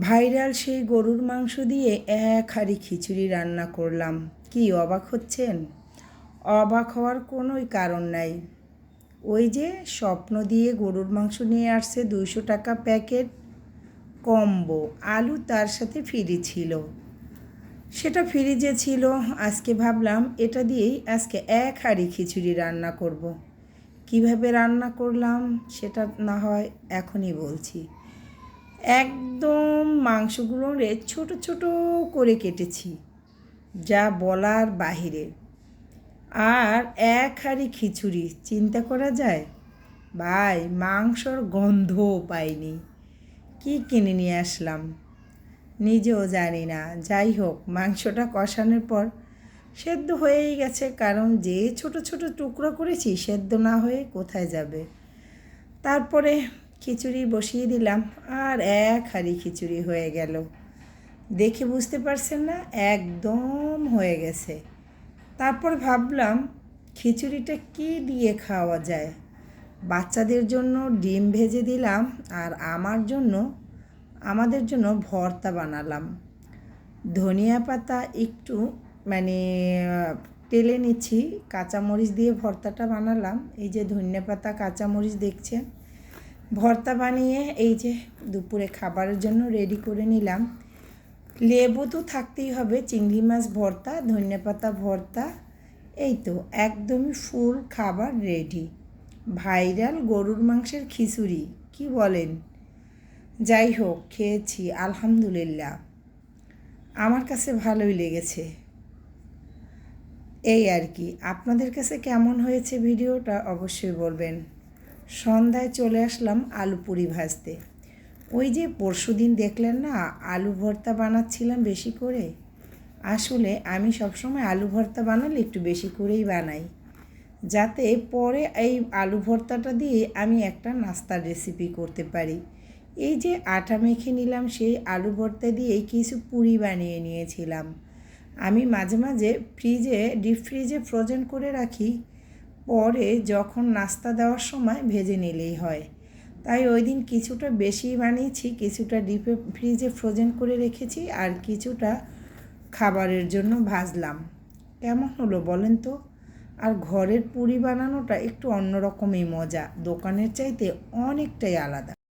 Viral সেই গরুর মাংস দিয়ে এক হাঁড়ি খিচুড়ি রান্না করলাম। কি অবাক হচ্ছেন? অবাক হওয়ার কোনোই কারণ নাই। ওই যে স্বপ্ন দিয়ে গরুর মাংস নিয়ে আসছে দুইশো টাকা প্যাকেট কম্বো। আলু তার সাথে ফ্রি ছিল। সেটা ফ্রিজে ছিল। আজকে ভাবলাম, এটা দিয়েই আজকে এক হাঁড়ি খিচুড়ি রান্না করব। কীভাবে রান্না করলাম সেটা না হয় এখনই বলছি। একদম মাংসগুলো ছোট ছোট করে কেটেছি, যা বলার বাহিরে। আর এক হাঁড়ি খিচুড়ি, চিন্তা করা যায়? ভাই, মাংসর গন্ধও পাইনি। কি কিনে নিয়ে আসলাম? নিজেও জানি না। যাই হোক, মাংসটা কষানোর পর সেদ্ধ হয়েই গেছে, কারণ যে ছোট ছোট টুকরো করেছি, সেদ্ধ না হয়ে কোথায় যাবে? তারপরে খিচুড়ি বসিয়ে দিলাম, আর এক হাঁড়ি খিচুড়ি হয়ে গেল। দেখে বুঝতে পারছেন না, একদম হয়ে গেছে। তারপর ভাবলাম, খিচুড়িটা কি দিয়ে খাওয়া যায়? বাচ্চাদের জন্য ডিম ভেজে দিলাম, আর আমার জন্য, আমাদের জন্য ভর্তা বানালাম। ধনিয়া পাতা একটু মানে টেলে নিচ্ছি, কাঁচামরিচ দিয়ে ভর্তাটা বানালাম। এই যে ধনিয়া পাতা, কাঁচামরিচ দেখছেন? ভর্তা বানিয়ে এই যে দুপুরে খাবারের জন্য রেডি করে নিলাম। লেবু তো থাকতেই হবে, চিংড়ি মাছ ভর্তা, ধনিয়া পাতা ভর্তা, এই তো একদমই ফুল খাবার রেডি ভাইরাল গরুর মাংসের খিচুড়ি, কি বলেন? যাই হোক, খেয়েছি, আলহামদুলিল্লাহ। আমার কাছে ভালোই লেগেছে। এই আর কি, আপনাদের কাছে কেমন হয়েছে ভিডিওটা অবশ্যই বলবেন। সন্ধ্যায় চলে আসলাম আলু পুরি ভাজতে। ওই যে পরশু দিন দেখলেন না, আলু ভর্তা বানাচ্ছিলাম বেশি করে? আসলে আমি সবসময় আলু ভর্তা বানালে একটু বেশি করেই বানাই। যাতে পরে এই আলু ভর্তাটা দিয়ে আমি একটা নাস্তার রেসিপি করতে পারি। এই যে আটা মেখে নিলাম, সেই আলু ভর্তা দিয়ে কিছু পুরি বানিয়ে নিয়েছিলাম। আমি মাঝে মাঝে ফ্রিজে ডিপ ফ্রিজে ফ্রোজেন করে রাখি। পরে যখন নাস্তা দেওয়ার সময় ভেজে নিলেই হয়। তাই ওই দিন কিছুটা বেশি বানিয়েছি, কিছুটা ডিপে ফ্রিজে ফ্রোজেন করে রেখেছি আর কিছুটা খাবারের জন্য ভাজলাম। কেমন হলো বলেন তো? আর ঘরের পুরি বানানোটা একটু অন্যরকমই মজা, দোকানের চাইতে অনেকটাই আলাদা।